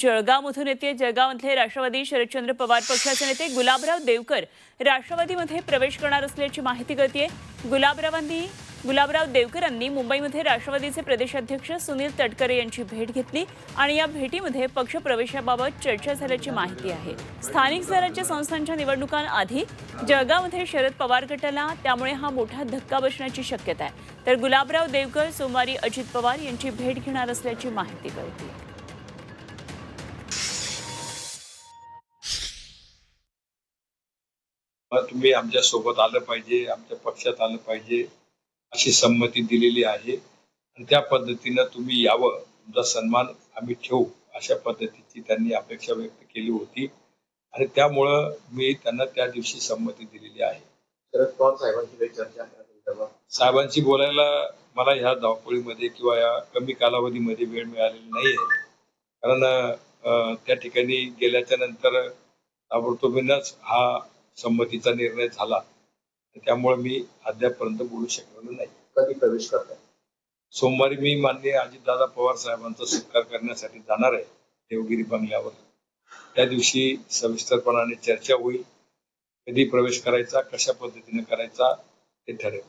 जळगावमधून येते. जळगावमधले राष्ट्रवादी शरदचंद्र पवार पक्षाचे नेते गुलाबराव देवकर राष्ट्रवादीमध्ये प्रवेश करणार असल्याची माहिती कळतीये. गुलाबरावांनी गुलाबराव देवकरांनी मुंबईमध्ये राष्ट्रवादीचे प्रदेशाध्यक्ष सुनील तटकरे यांची भेट घेतली आणि या भेटीमध्ये पक्ष प्रवेशाबाबत चर्चा झाल्याची माहिती आहे. स्थानिक स्वराज्य संस्थांच्या निवडणुकांआधी जळगावमध्ये शरद पवार गटाला त्यामुळे हा मोठा धक्का बसण्याची शक्यता आहे. तर गुलाबराव देवकर सोमवारी अजित पवार यांची भेट घेणार असल्याची माहिती कळते तुम्ही आमच्यासोबत आलं पाहिजे आमच्या पक्षात आलं पाहिजे अशी संमती दिलेली आहे. आणि त्या पद्धतीनं तुम्ही यावं तुमचा सन्मान आम्ही ठेवू अशा पद्धतीची त्यांनी अपेक्षा व्यक्त केली होती. आणि त्यामुळं मी त्यांना त्या दिवशी संमती दिलेली आहे. शरद पवार साहेबांची चर्चा? साहेबांशी बोलायला मला ह्या धावपळीमध्ये किंवा या कमी कालावधीमध्ये वेळ मिळालेला नाही आहे कारण त्या ठिकाणी गेल्याच्यानंतर ताबडतोबीनच हा संमतीचा निर्णय झाला त्यामुळे मी अद्यापपर्यंत बोलू शकलेलो नाही. कधी प्रवेश करताय? सोमवारी मी माननीय अजितदादा पवार साहेबांचा सत्कार करण्यासाठी जाणार आहे देवगिरी बंगल्यावर. त्या दिवशी सविस्तरपणाने चर्चा होईल कधी प्रवेश करायचा कशा पद्धतीने करायचा ते ठरेल.